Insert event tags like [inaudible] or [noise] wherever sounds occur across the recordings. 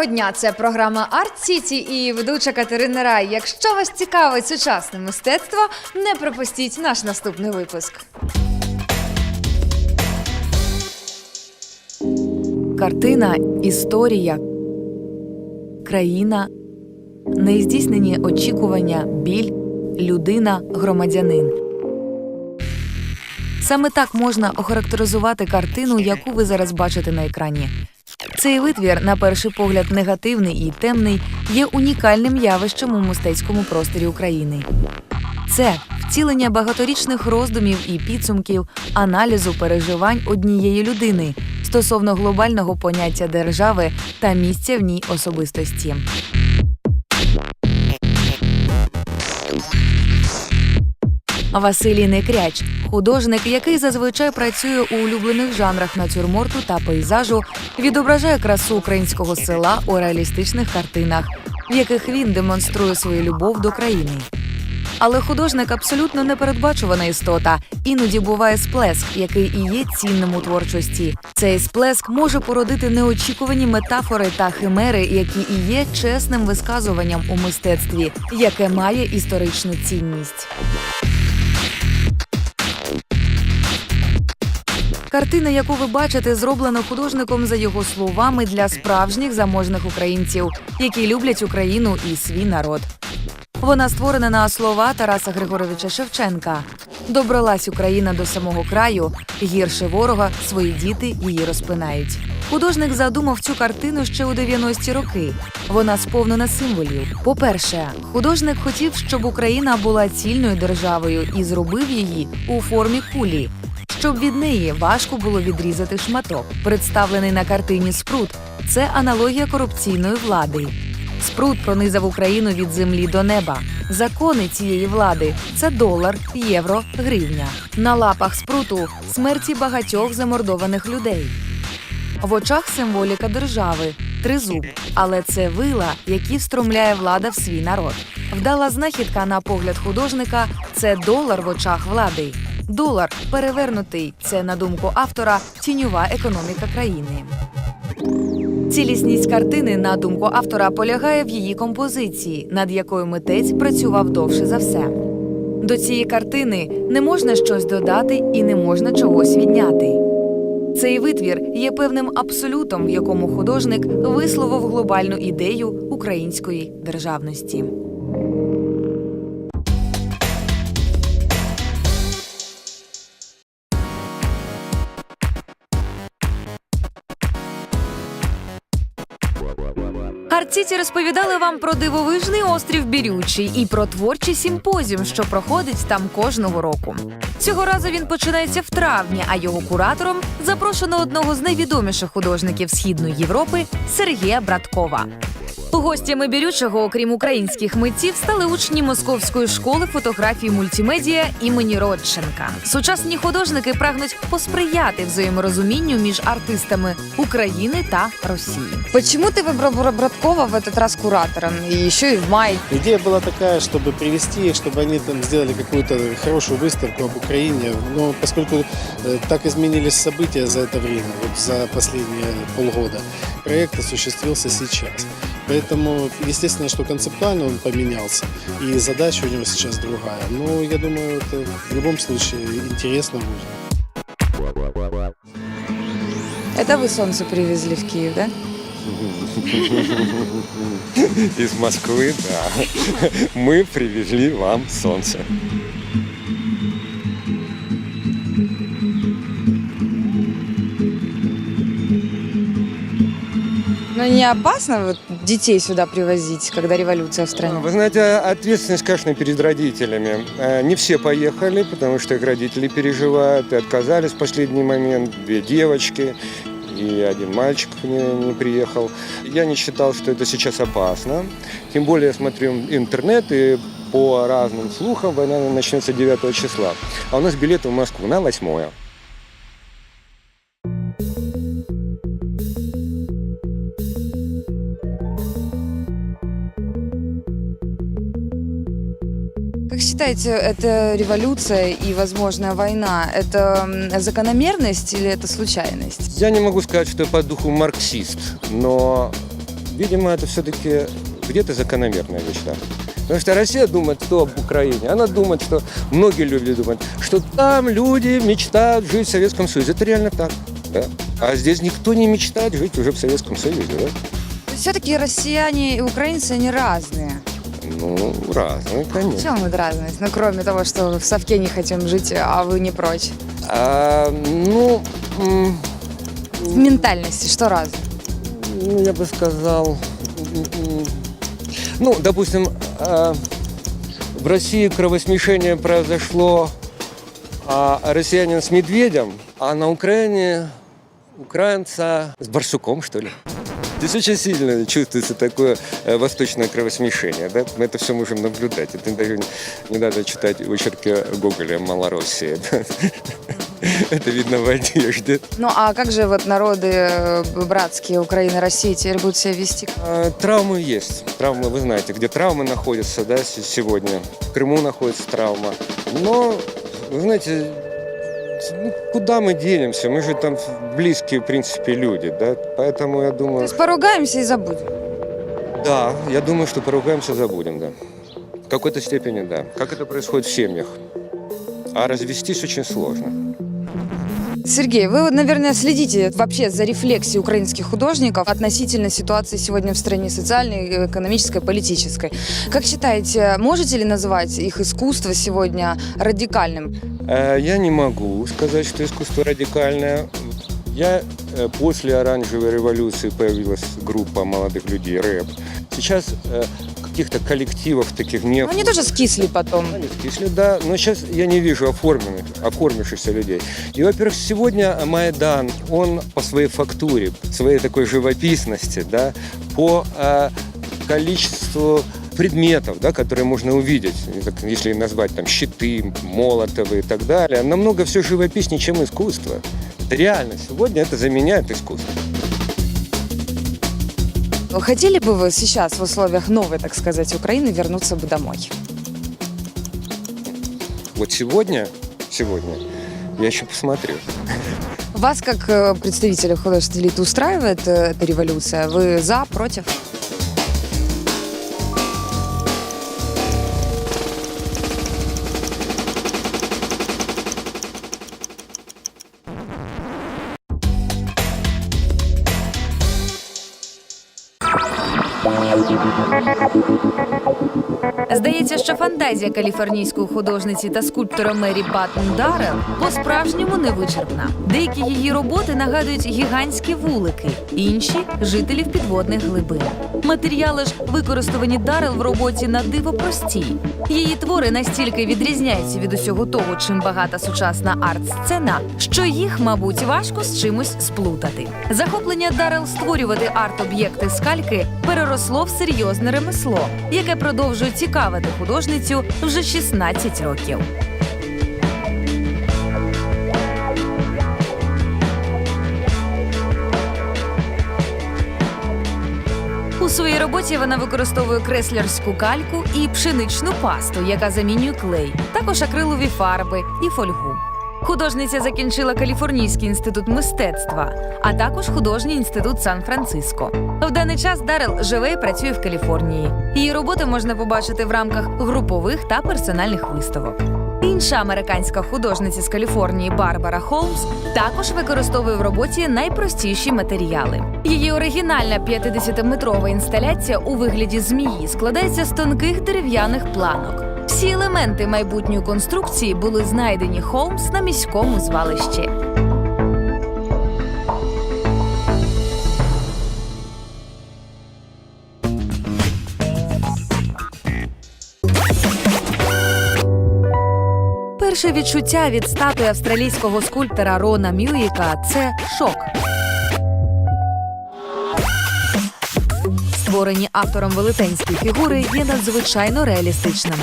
Доброго дня! Це програма Арт Сіті і ведуча Катерина Рай. Якщо вас цікавить сучасне мистецтво, не пропустіть наш наступний випуск. Картина, історія, країна, нездійснені очікування, біль, людина, громадянин. Саме так можна охарактеризувати картину, яку ви зараз бачите на екрані. Цей витвір, на перший погляд, негативний і темний, є унікальним явищем у мистецькому просторі України. Це втілення багаторічних роздумів і підсумків, аналізу переживань однієї людини стосовно глобального поняття держави та місця в ній особистості. Василій Некряч художник, який зазвичай працює у улюблених жанрах натюрморту та пейзажу, відображає красу українського села у реалістичних картинах, в яких він демонструє свою любов до країни. Але художник абсолютно непередбачувана істота. Іноді буває сплеск, який і є цінним у творчості. Цей сплеск може породити неочікувані метафори та химери, які і є чесним висказуванням у мистецтві, яке має історичну цінність. Картина, яку ви бачите, зроблена художником за його словами для справжніх заможних українців, які люблять Україну і свій народ. Вона створена на слова Тараса Григоровича Шевченка. Добралась Україна до самого краю, гірше ворога, свої діти її розпинають. Художник задумав цю картину ще у 90-ті роки. Вона сповнена символів. По-перше, художник хотів, щоб Україна була цільною державою і зробив її у формі кулі, щоб від неї важко було відрізати шматок. Представлений на картині спрут це аналогія корупційної влади. Спрут пронизав Україну від землі до неба. Закони цієї влади це долар, євро, гривня. На лапах спруту смерті багатьох замордованих людей. В очах символіка держави тризуб, але це вила, які встромляє влада в свій народ. Вдала знахідка на погляд художника це долар в очах влади. Долар перевернутий це, на думку автора, тіньова економіка країни. Цілісність картини, на думку автора, полягає в її композиції, над якою митець працював довше за все. До цієї картини не можна щось додати і не можна чогось відняти. Цей витвір є певним абсолютом, в якому художник висловив глобальну ідею української державності. Арціті розповідали вам про дивовижний острів Бірючий і про творчий симпозіум, що проходить там кожного року. Цього разу він починається в травні, а його куратором запрошено одного з найвідоміших художників Східної Європи Сергія Браткова. Гостями Бірючого, окрім українських митців, стали учні Московської школи фотографії мультимедіа імені Родченка. Сучасні художники прагнуть посприяти взаєморозумінню між артистами України та Росії. Почему ты выбрал Бра- Браткова в этот раз куратором? И еще и в мае. Идея была такая, чтобы привести их, чтобы они там сделали какую-то хорошую выставку об Украине. Но поскольку э, так изменились события за это время, вот за последние полгода, проект осуществился сейчас. Поэтому, естественно, что концептуально он поменялся, и задача у него сейчас другая. Но я думаю, это в любом случае интересно будет. Это вы солнце привезли в Киев, да? Из Москвы, да. Мы привезли вам солнце. Но не опасно вот детей сюда привозить, когда революция в стране? Вы знаете, ответственность, конечно, перед родителями. Э, Не все поехали, потому что их родители переживают и отказались в последний момент. Две девочки и один мальчик не, не приехал. Я не считал, что это сейчас опасно. Тем более я смотрю интернет и по разным слухам война начнется 9 числа. А у нас билеты в Москву на 8 считаете, это революция и возможная война, это закономерность или это случайность? Я не могу сказать, что я по духу марксист, но видимо, это все-таки где-то закономерная вещь, да. Потому что Россия думает, что об Украине. Она думает, что многие люди думают, что там люди мечтают жить в Советском Союзе. Это реально так. Да? А здесь никто не мечтает жить уже в Советском Союзе. Да? Все-таки россияне и украинцы, они разные. Ну, разные, В конечно. чем вот разность? Ну, кроме того, что в совке не хотим жить, а вы не прочь. А, ну, В ментальности что разное? ну, я бы сказал, ну, допустим, а, в России кровосмешение произошло а, россиянин с медведем, а на Украине украинца с барсуком, что ли. Здесь очень сильно чувствуется такое э, восточное кровосмешение. Да? Мы это все можем наблюдать. Это даже не, не надо читать очерки Гоголя «Малороссия». [laughs] да. Это видно в одежде. Ну, а как же вот народы э, братские Украины, России теперь будут себя вести? А, Травмы есть. Травмы, вы знаете, где травмы находятся да, с- сегодня. В Крыму находится травма. Но, вы знаете, ну, куда мы денемся? Мы же там близкие, в принципе, люди. Да? Поэтому я То думаю... есть поругаемся и забудем. Да, я думаю, что поругаемся, забудем, да. В какой-то степени, да. Как это происходит в семьях. А развестись очень сложно. Сергей, вы, наверное, следите вообще за рефлексией украинских художников относительно ситуации сегодня в стране социальной, экономической, политической. Как считаете, можете ли называть их искусство сегодня радикальным? Э, Я не могу сказать, что искусство радикальное. Я э, после оранжевой революции появилась группа молодых людей рэп. Сейчас э, каких-то коллективов таких не Ну, они тоже скисли потом. Они скисли, да, но сейчас я не вижу оформленных, оформившихся людей. И, во-первых, сегодня Майдан, он по своей фактуре, своей такой живописности, да, по э, количеству предметов, да, которые можно увидеть, если назвать там щиты, молотовы и так далее, намного все живописнее, чем искусство. Это реально. Сегодня это заменяет искусство. Хотели бы вы сейчас в условиях новой, так сказать, Украины вернуться бы домой? Вот сегодня, сегодня я еще посмотрю. Вас, как э, представителя художественной элиты, устраивает э, эта революция? Вы за, против? Здається, що фантазія каліфорнійської художниці та скульптора Мері Баттон Дарел по-справжньому невичерпна. Деякі її роботи нагадують гігантські вулики, інші жителів підводних глибин. Матеріали ж, використані Даррел в роботі на диво прості. Її твори настільки відрізняються від усього того, чим багата сучасна арт-сцена, що їх, мабуть, важко з чимось сплутати. Захоплення Даррел створювати арт-об'єкти з кальки переросло в серйозне ремесло, яке продовжує цікавити художницю вже 16 років. Роботі вона використовує креслярську кальку і пшеничну пасту, яка замінює клей, також акрилові фарби і фольгу. Художниця закінчила Каліфорнійський інститут мистецтва, а також художній інститут Сан-Франциско. В даний час Дарел живе і працює в Каліфорнії. Її роботи можна побачити в рамках групових та персональних виставок. Інша американська художниця з Каліфорнії Барбара Холмс також використовує в роботі найпростіші матеріали. Її оригінальна 50-метрова інсталяція у вигляді змії складається з тонких дерев'яних планок. Всі елементи майбутньої конструкції були знайдені Холмс на міському звалищі. Перше відчуття від статуї австралійського скульптора Рона Мюїка це шок. Створені автором велетенські фігури є надзвичайно реалістичними.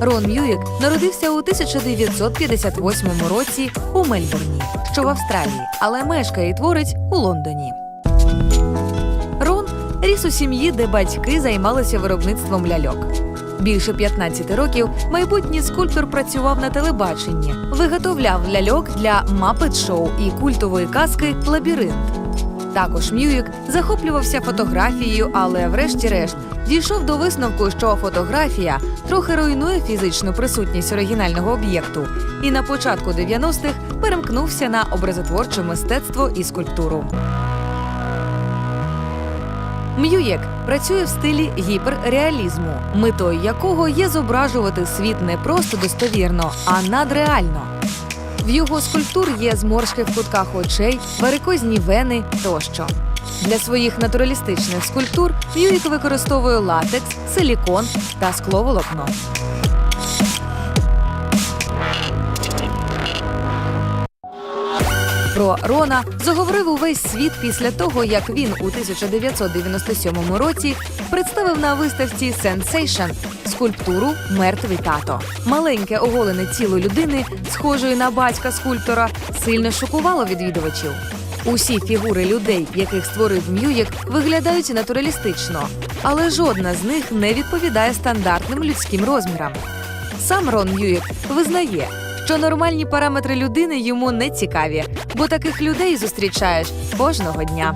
Рон Мюїк народився у 1958 році у Мельбурні, що в Австралії, але мешкає і творить у Лондоні. Рон ріс у сім'ї, де батьки займалися виробництвом ляльок. Більше 15 років майбутній скульптор працював на телебаченні, виготовляв ляльок для Show і культової казки Лабіринт. Також Мюїк захоплювався фотографією, але врешті-решт дійшов до висновку, що фотографія трохи руйнує фізичну присутність оригінального об'єкту, і на початку 90-х перемкнувся на образотворче мистецтво і скульптуру. М'юєк працює в стилі гіперреалізму, метою якого є зображувати світ не просто достовірно, а надреально. В його скульптур є зморшки в кутках очей, варикозні вени тощо. Для своїх натуралістичних скульптур М'юїк використовує латекс, силікон та скловолокно. Про Рона заговорив увесь світ після того, як він у 1997 році представив на виставці Sensation скульптуру Мертвий тато. Маленьке оголене тіло людини, схожої на батька скульптора, сильно шокувало відвідувачів. Усі фігури людей, яких створив М'юєк, виглядають натуралістично, але жодна з них не відповідає стандартним людським розмірам. Сам Рон М'юєк визнає, що нормальні параметри людини йому не цікаві, бо таких людей зустрічаєш кожного дня.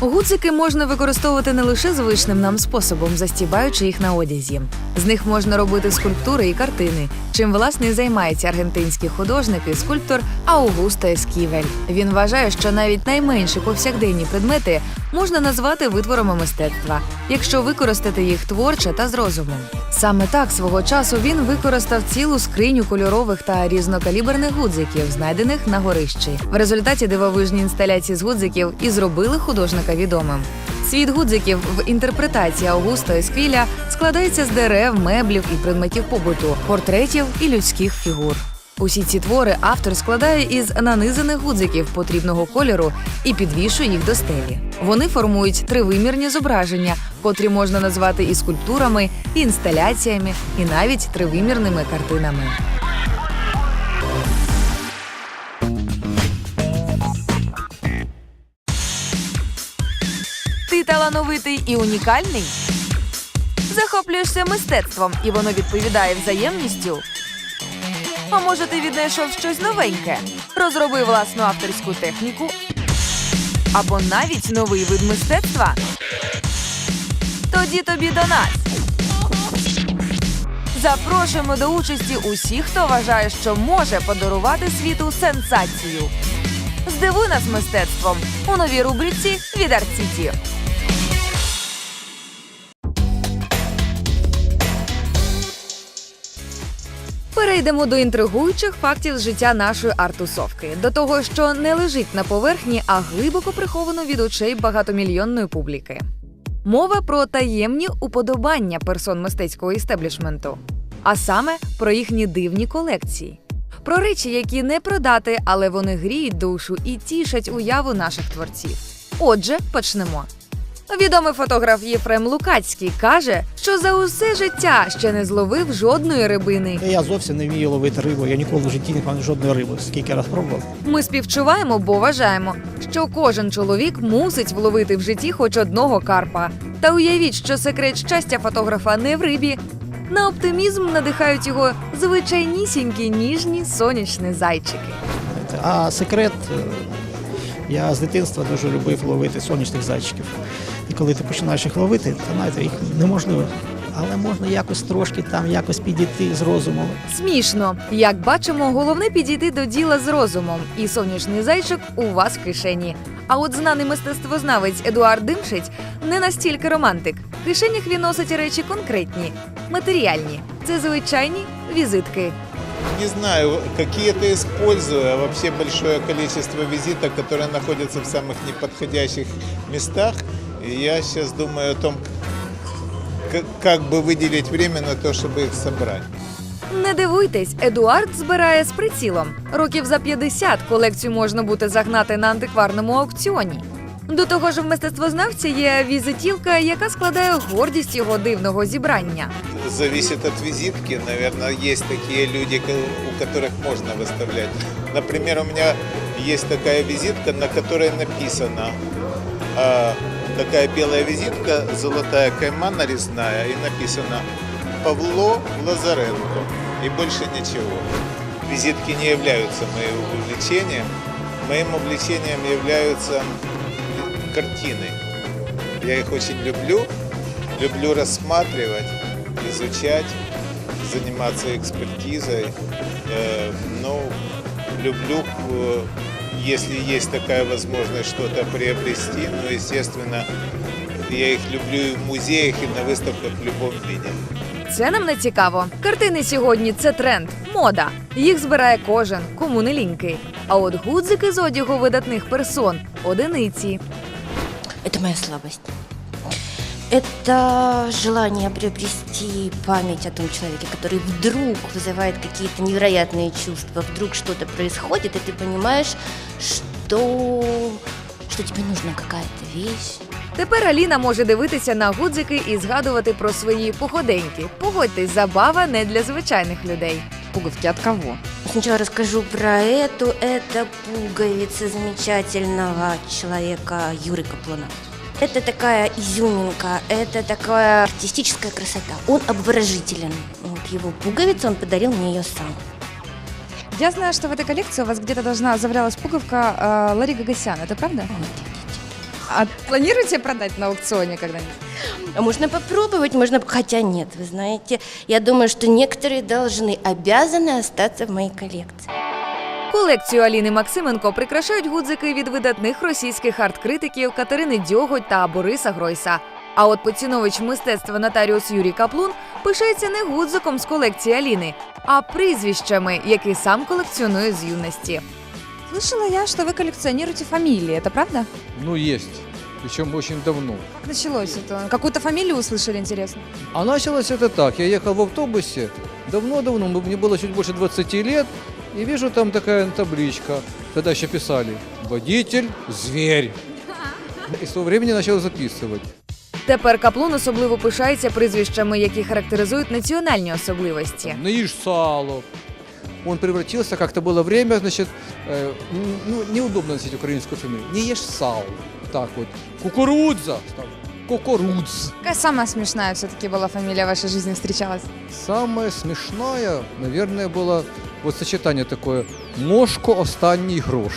Гудзики можна використовувати не лише звичним нам способом, застібаючи їх на одязі. З них можна робити скульптури і картини, чим власне займається аргентинський художник і скульптор Аугусто Есківель. Він вважає, що навіть найменші повсякденні предмети можна назвати витворами мистецтва, якщо використати їх творче та з розумом. Саме так свого часу він використав цілу скриню кольорових та різнокаліберних гудзиків, знайдених на горищі. В результаті дивовижні інсталяції з гудзиків і зробили художника відомим. Світ гудзиків в інтерпретації Аугуста Есквіля складається з дерев, меблів і предметів побуту, портретів і людських фігур. Усі ці твори автор складає із нанизаних гудзиків потрібного кольору і підвішує їх до стелі. Вони формують тривимірні зображення, котрі можна назвати і скульптурами, і інсталяціями, і навіть тривимірними картинами. Талановитий і унікальний? Захоплюєшся мистецтвом, і воно відповідає взаємністю. А може, ти віднайшов щось новеньке? Розроби власну авторську техніку або навіть новий вид мистецтва? Тоді тобі до нас. Запрошуємо до участі усіх, хто вважає, що може подарувати світу сенсацію. Здивуй нас мистецтвом у новій рубриці від Арт-Сіті. Перейдемо до інтригуючих фактів життя нашої артусовки, до того, що не лежить на поверхні, а глибоко приховано від очей багатомільйонної публіки. Мова про таємні уподобання персон мистецького істеблішменту, а саме про їхні дивні колекції. Про речі, які не продати, але вони гріють душу і тішать уяву наших творців. Отже, почнемо. Відомий фотограф Єфрем Лукацький каже, що за усе життя ще не зловив жодної рибини. Я зовсім не вмію ловити рибу. Я ніколи в житті не пам'ятаю жодної риби. Скільки раз пробував. Ми співчуваємо, бо вважаємо, що кожен чоловік мусить вловити в житті хоч одного карпа. Та уявіть, що секрет щастя фотографа не в рибі. На оптимізм надихають його звичайнісінькі ніжні сонячні зайчики. А секрет, е, я з дитинства дуже любив ловити сонячних зайчиків. І коли ти починаєш їх ловити, то знаєте, їх неможливо. Але можна якось трошки там якось підійти з розумом. Смішно, як бачимо, головне підійти до діла з розумом, і сонячний зайчик у вас в кишені. А от знаний мистецтвознавець Едуард Димшить не настільки романтик. В кишенях він носить речі конкретні, матеріальні. Це звичайні візитки. Не знаю, какие-то использую, а вообще большое количество визиток, которые находятся в самых неподходящих местах. И я сейчас думаю о том, как, как бы выделить время на то, чтобы их собрать. Не дивуйтесь, Едуард збирає з прицілом. Років за 50 колекцію можна буде загнати на антикварному аукціоні. До того ж, в мистецтвознавця є візитівка, яка складає гордість його дивного зібрання. Зависит от визитки. Наверное, есть такие люди, у которых можно выставлять. Например, у меня есть такая визитка, на которой написано а такая белая визитка, золотая кайма нарезная, и написано Павло Лазаренко. И больше ничего. Визитки не являются моим увлечением. Моим увлечением являются картины. Я их очень люблю. Люблю рассматривать, изучать, заниматься экспертизой. Э, ну, люблю, э, если есть такая возможность что-то приобрести, но, естественно, я их люблю и в музеях, и на выставках в любом виде. Це нам не цікаво. Картини сьогодні це тренд, мода. Їх збирає кожен, кому не лінький. А от гудзики з одягу видатних персон одиниці. Это моя слабость. Это желание приобрести память о том человеке, который вдруг вызывает какие-то невероятные чувства, вдруг что-то происходит, и ты понимаешь, что, что тебе нужна какая-то вещь. Тепер Аліна може дивитися на гудзики і згадувати про свої походеньки. Погодьтесь, забава не для звичайних людей. Пуговки от кого? Сначала расскажу про эту. Это пуговица замечательного человека Юры Каплана. Это такая изюминка, это такая артистическая красота. Он обворожителен. Вот его пуговица, он подарил мне ее сам. Я знаю, что в этой коллекции у вас где-то должна завалялась пуговка э, Ларри Гагасян. Это правда? Вот. А планируете продать на аукционе когда-нибудь? А можно попробовать, можно... Хотя нет, вы знаете, я думаю, что некоторые должны, обязаны остаться в моей коллекции. Колекцію Аліни Максименко прикрашають гудзики від видатних російських арт-критиків Катерини Дьоготь та Бориса Гройса. А от поцінович мистецтва нотаріус Юрій Каплун пишається не гудзиком з колекції Аліни, а прізвищами, які сам колекціонує з юності. Слышала я, что вы коллекционируете фамилии. Это правда? Ну, есть. Причем очень давно. Как началось это? Какую-то фамилию услышали, интересно? А началось это так. Я ехал в автобусе давно-давно, мне было чуть больше 20 лет, и вижу там такая табличка. Тогда еще писали «Водитель – зверь». И с того времени начал записывать. Тепер Каплун особливо пишається прізвищами, які характеризують національні особливості. Не ешь сало. Он превратился, как-то было время, значит, э, м, ну, неудобно носить украинскую фамилию. Не ешь сало. Так вот. Кукурудза. стал. Кукурудз. Какая самая смешная все-таки была фамилия в вашей жизни встречалась? Самое смешное, наверное, было вот сочетание такое «Мошко останній грош».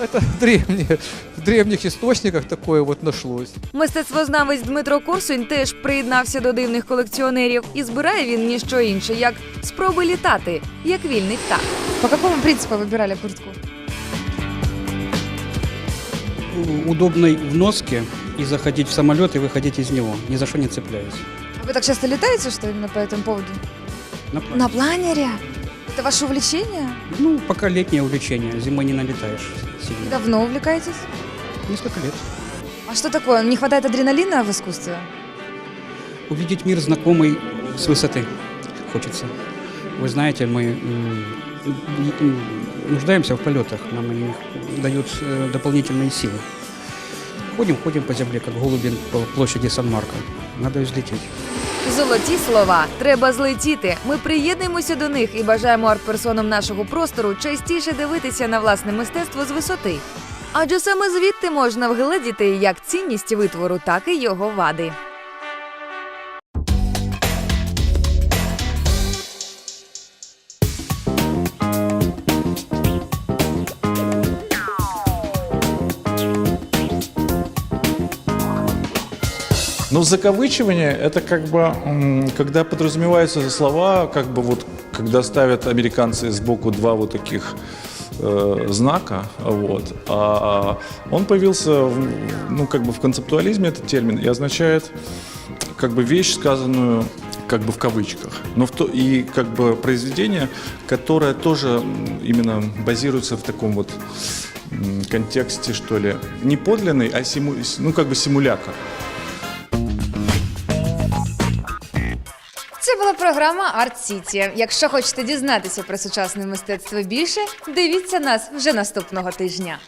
Это в, древние, в древних источниках такое вот нашлось. Мистецтвознавець Дмитро Корсунь теж приєднався до дивних колекціонерів і збирає він ніщо інше, як спроби літати, як вільний птах. По какому принципу выбирали куртку? удобной в носке и заходить в самолет и выходить из него, ни за что не цепляясь. Вы так часто летаете, что именно по этому поводу? На плане. На планере? Это ваше увлечение? Ну, пока летнее увлечение, зимой не налетаешь сильно. Давно увлекаетесь? Несколько лет. А что такое? Не хватает адреналина в искусстве? Увидеть мир знакомый с высоты хочется. Вы знаете, мы м, м, нуждаемся в полетах, нам они дают э, дополнительные силы. Ходим, ходим по земле, как голуби по площади Сан-Марко. Надо взлететь. Золоті слова треба злетіти. Ми приєднуємося до них і бажаємо арт-персонам нашого простору частіше дивитися на власне мистецтво з висоти. Адже саме звідти можна вгледіти як цінність витвору, так і його вади. Но закавычивание – это как бы, м, когда подразумеваются слова, как бы вот, когда ставят американцы сбоку два вот таких э, знака, вот, а он появился, в- ну, как бы в концептуализме этот термин и означает как бы вещь, сказанную как бы в кавычках, но в то, и как бы произведение, которое тоже именно базируется в таком вот контексте, что ли, не подлинный, а симу, ну, как бы симулятор. Це була програма Арт Сіті. Якщо хочете дізнатися про сучасне мистецтво більше, дивіться нас вже наступного тижня.